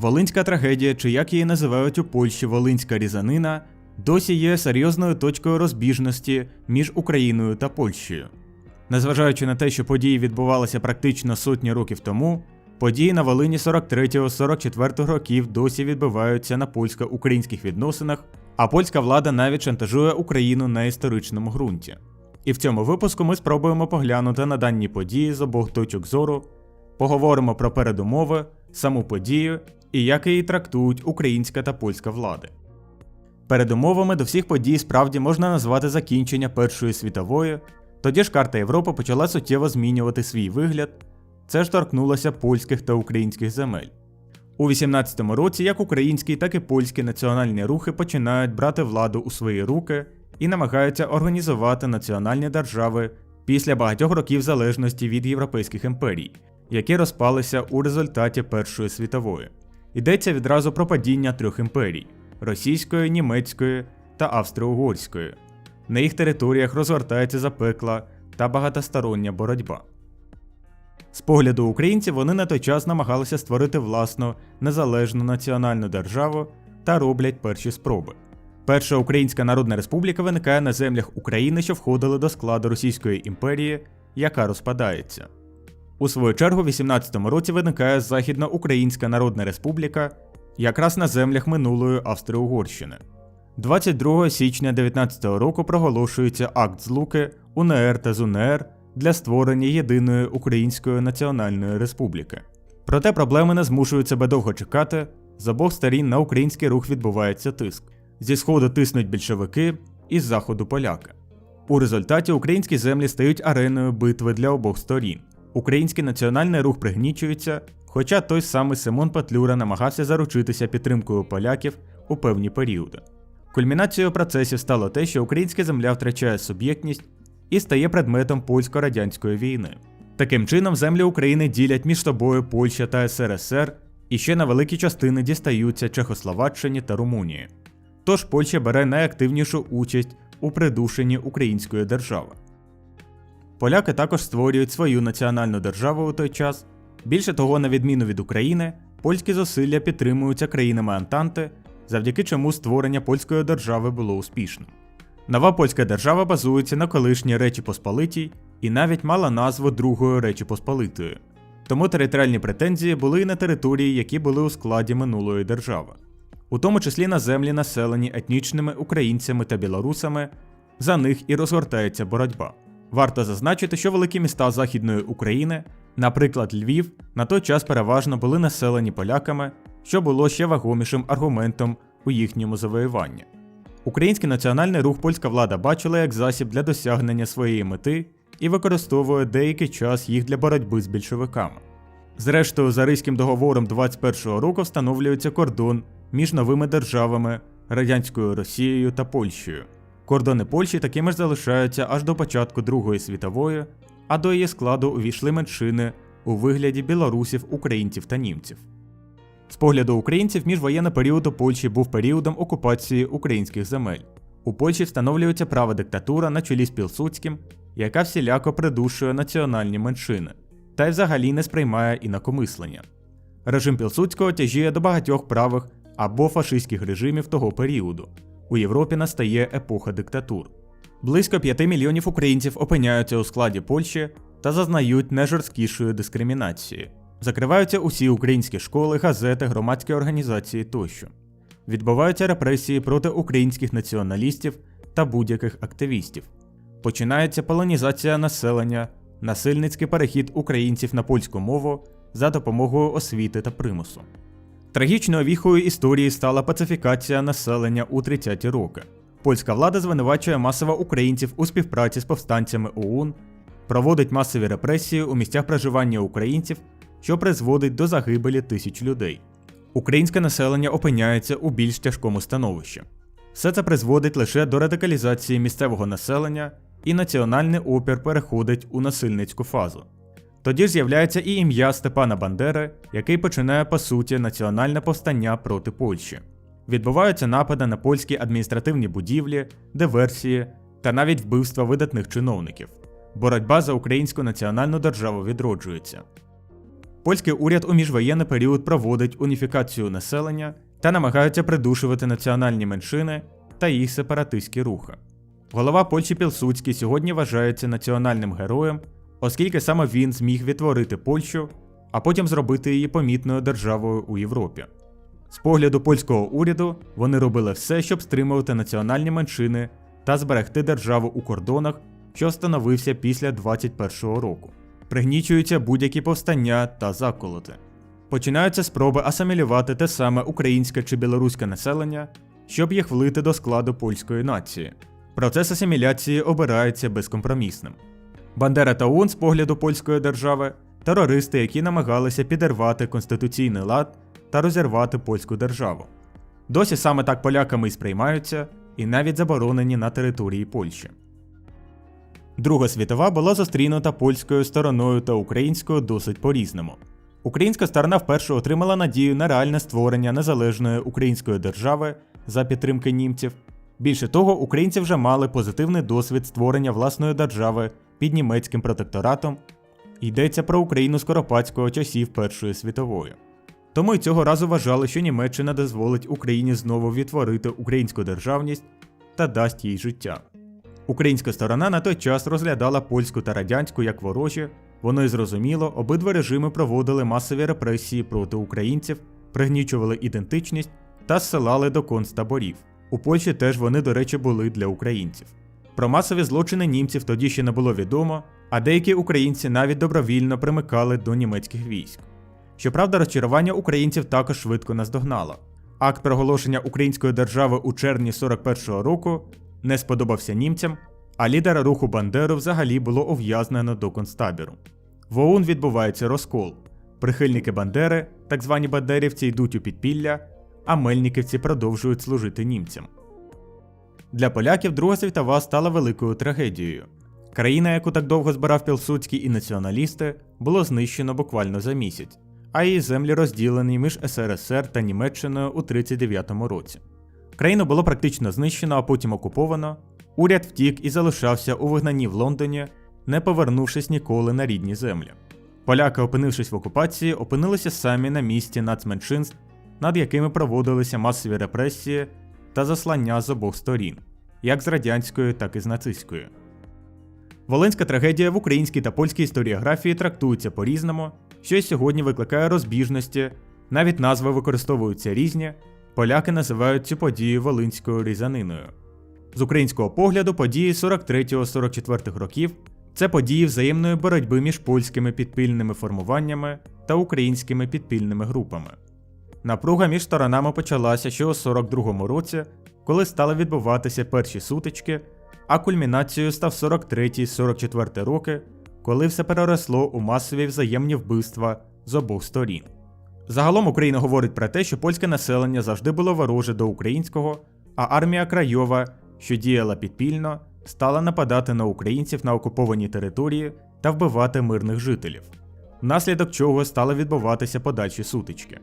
Волинська трагедія, чи як її називають у Польщі Волинська різанина, досі є серйозною точкою розбіжності між Україною та Польщею. Незважаючи на те, що події відбувалися практично сотні років тому, події на Волині 43-44 років досі відбуваються на польсько-українських відносинах, а польська влада навіть шантажує Україну на історичному ґрунті. І в цьому випуску ми спробуємо поглянути на дані події з обох точок зору, поговоримо про передумови, саму подію і як її трактують українська та польська влади. Передумовами до всіх подій справді можна назвати закінчення Першої світової, тоді ж карта Європи почала суттєво змінювати свій вигляд, це ж торкнулося польських та українських земель. У 18-му році як українські, так і польські національні рухи починають брати владу у свої руки і намагаються організувати національні держави після багатьох років залежності від європейських імперій, які розпалися у результаті Першої світової. Йдеться відразу про падіння трьох імперій російської, німецької та австро-угорської. На їх територіях розгортається запекла та багатостороння боротьба. З погляду українців вони на той час намагалися створити власну незалежну національну державу та роблять перші спроби. Перша Українська Народна Республіка виникає на землях України, що входили до складу Російської імперії, яка розпадається. У свою чергу, в 18-му році виникає Західноукраїнська Народна Республіка, якраз на землях минулої Австро-Угорщини. 22 січня 19-го року проголошується акт злуки УНР та ЗУНР для створення єдиної Української Національної Республіки. Проте проблеми не змушують себе довго чекати, з обох сторін на український рух відбувається тиск. Зі сходу тиснуть більшовики, і з заходу поляки. У результаті українські землі стають ареною битви для обох сторін. Український національний рух пригнічується, хоча той самий Симон Петлюра намагався заручитися підтримкою поляків у певні періоди. Кульмінацією процесів стало те, що українська земля втрачає суб'єктність і стає предметом польсько-радянської війни. Таким чином, землі України ділять між собою Польща та СРСР, і ще на великі частини дістаються Чехословаччині та Румунії. Тож Польща бере найактивнішу участь у придушенні української держави. Поляки також створюють свою національну державу у той час. Більше того, на відміну від України, польські зусилля підтримуються країнами Антанти, завдяки чому створення польської держави було успішним. Нова польська держава базується на колишній Речі Посполитій і навіть мала назву Другої Речі Посполитої. Тому територіальні претензії були і на території, які були у складі минулої держави, у тому числі на землі, населені етнічними українцями та білорусами, за них і розгортається боротьба. Варто зазначити, що великі міста Західної України, наприклад, Львів, на той час переважно були населені поляками, що було ще вагомішим аргументом у їхньому завоюванні. Український національний рух польська влада бачила як засіб для досягнення своєї мети і використовує деякий час їх для боротьби з більшовиками. Зрештою, за Ризьким договором 21-го року встановлюється кордон між новими державами Радянською Росією та Польщею. Кордони Польщі такими ж залишаються аж до початку Другої світової, а до її складу увійшли меншини у вигляді білорусів, українців та німців. З погляду українців, міжвоєнний період у Польщі був періодом окупації українських земель. У Польщі встановлюється права диктатура на чолі з Пілсудським, яка всіляко придушує національні меншини, та й взагалі не сприймає інакомислення. Режим Пілсудського тяжіє до багатьох правих або фашистських режимів того періоду. У Європі настає епоха диктатур. Близько 5 мільйонів українців опиняються у складі Польщі та зазнають найжорсткішої дискримінації. Закриваються усі українські школи, газети, громадські організації тощо. Відбуваються репресії проти українських націоналістів та будь-яких активістів. Починається полонізація населення, насильницький перехід українців на польську мову за допомогою освіти та примусу. Трагічною віхою історії стала пацифікація населення у 30-ті роки. Польська влада звинувачує масово українців у співпраці з повстанцями ОУН, проводить масові репресії у місцях проживання українців, що призводить до загибелі тисяч людей. Українське населення опиняється у більш тяжкому становищі. Все це призводить лише до радикалізації місцевого населення, і національний опір переходить у насильницьку фазу. Тоді з'являється і ім'я Степана Бандери, який починає по суті національне повстання проти Польщі. Відбуваються напади на польські адміністративні будівлі, диверсії та навіть вбивства видатних чиновників. Боротьба за українську національну державу відроджується. Польський уряд у міжвоєнний період проводить уніфікацію населення та намагається придушувати національні меншини та їх сепаратистські рухи. Голова Польщі Пілсудський сьогодні вважається національним героєм, оскільки саме він зміг відтворити Польщу, а потім зробити її помітною державою у Європі. З погляду польського уряду вони робили все, щоб стримувати національні меншини та зберегти державу у кордонах, що встановився після 21-го року. Пригнічуються будь-які повстання та заколоти. Починаються спроби асимілювати те саме українське чи білоруське населення, щоб їх влити до складу польської нації. Процес асиміляції обирається безкомпромісним. Бандера та ОУН з погляду польської держави терористи, які намагалися підірвати конституційний лад та розірвати польську державу. Досі саме так поляками і сприймаються, і навіть заборонені на території Польщі. Друга світова була зустрінута польською стороною та українською досить по-різному. Українська сторона вперше отримала надію на реальне створення незалежної української держави за підтримки німців. Більше того, українці вже мали позитивний досвід створення власної держави під німецьким протекторатом. Йдеться про Україну скоропадського часів Першої світової. Тому й цього разу вважали, що Німеччина дозволить Україні знову відтворити українську державність та дасть їй життя. Українська сторона на той час розглядала польську та радянську як ворожі, воно й зрозуміло, обидва режими проводили масові репресії проти українців, пригнічували ідентичність та зсилали до концтаборів. У Польщі теж вони, до речі, були для українців. Про масові злочини німців тоді ще не було відомо, а деякі українці навіть добровільно примикали до німецьких військ. Щоправда, розчарування українців також швидко наздогнало. Акт проголошення української держави у червні 41-го року не сподобався німцям, а лідера руху Бандеру взагалі було ув'язнено до концтабіру. В ОУН відбувається розкол. Прихильники Бандери, так звані бандерівці, йдуть у підпілля, а мельниківці продовжують служити німцям. Для поляків Друга світова стала великою трагедією. Країна, яку так довго збирав Пілсудський і націоналісти, було знищено буквально за місяць, а її землі розділені між СРСР та Німеччиною у 1939 році. Країну було практично знищено, а потім окуповано. Уряд втік і залишався у вигнанні в Лондоні, не повернувшись ніколи на рідні землі. Поляки, опинившись в окупації, опинилися самі на місці нацменшинств, над якими проводилися масові репресії та заслання з обох сторін, як з радянської, так і з нацистської. Волинська трагедія в українській та польській історіографії трактується по-різному, що й сьогодні викликає розбіжності, навіть назви використовуються різні, поляки називають цю подію Волинською різаниною. З українського погляду, події 43-44 років це події взаємної боротьби між польськими підпільними формуваннями та українськими підпільними групами. Напруга між сторонами почалася ще у 42-му році, коли стали відбуватися перші сутички, а кульмінацією став 43-44 роки, коли все переросло у масові взаємні вбивства з обох сторін. Загалом Україна говорить про те, що польське населення завжди було вороже до українського, а армія Крайова, що діяла підпільно, стала нападати на українців на окупованій території та вбивати мирних жителів, внаслідок чого стали відбуватися подальші сутички.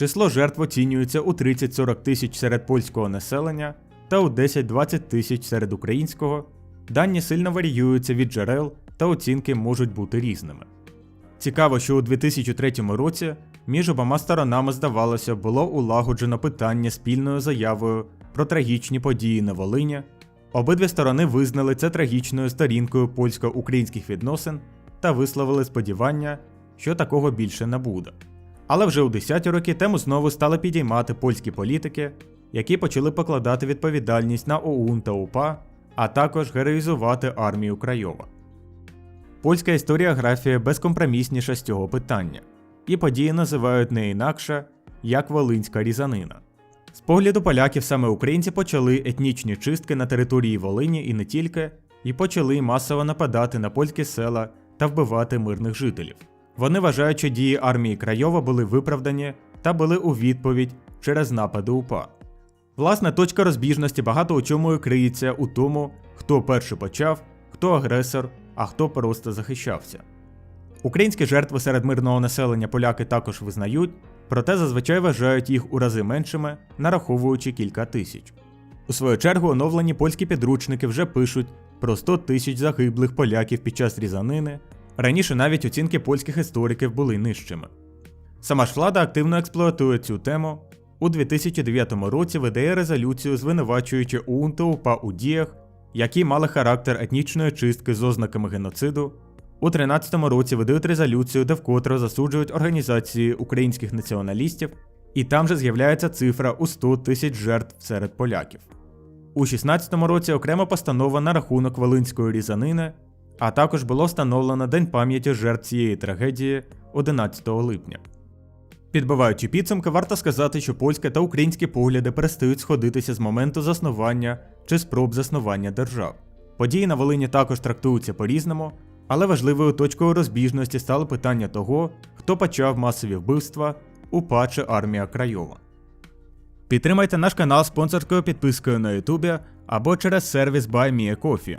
Число жертв оцінюється у 30-40 тисяч серед польського населення та у 10-20 тисяч серед українського. Дані сильно варіюються від джерел та оцінки можуть бути різними. Цікаво, що у 2003 році між обома сторонами, здавалося, було улагоджено питання спільною заявою про трагічні події на Волині. Обидві сторони визнали це трагічною сторінкою польсько-українських відносин та висловили сподівання, що такого більше не буде. Але вже у 10-ті роки тему знову стали підіймати польські політики, які почали покладати відповідальність на ОУН та УПА, а також героїзувати армію Крайова. Польська історіографія безкомпромісніша з цього питання, і події називають не інакше як Волинська різанина. З погляду поляків саме українці почали етнічні чистки на території Волині і не тільки, і почали масово нападати на польські села та вбивати мирних жителів. Вони вважають, що дії армії Крайова були виправдані та були у відповідь через напади УПА. Власне, точка розбіжності багато у чому і криється у тому, хто перший почав, хто агресор, а хто просто захищався. Українські жертви серед мирного населення поляки також визнають, проте зазвичай вважають їх у рази меншими, нараховуючи кілька тисяч. У свою чергу оновлені польські підручники вже пишуть про 100 тисяч загиблих поляків під час різанини, Раніше навіть оцінки польських істориків були нижчими. Сама ж влада активно експлуатує цю тему. У 2009 році видає резолюцію, звинувачуючи УУН та у діях, які мали характер етнічної чистки з ознаками геноциду. У 2013 році видають резолюцію, де вкотре засуджують організації українських націоналістів, і там же з'являється цифра у 100 тисяч жертв серед поляків. У 2016 році окрема постанова на рахунок Волинської різанини, а також було встановлено День пам'яті жертв цієї трагедії 11 липня. Підбиваючи підсумки, варто сказати, що польське та українські погляди перестають сходитися з моменту заснування чи спроб заснування держав. Події на Волині також трактуються по-різному, але важливою точкою розбіжності стало питання того, хто почав масові вбивства УПА чи армія Крайова. Підтримайте наш канал спонсорською підпискою на Ютубі або через сервіс BuyMeACoffee.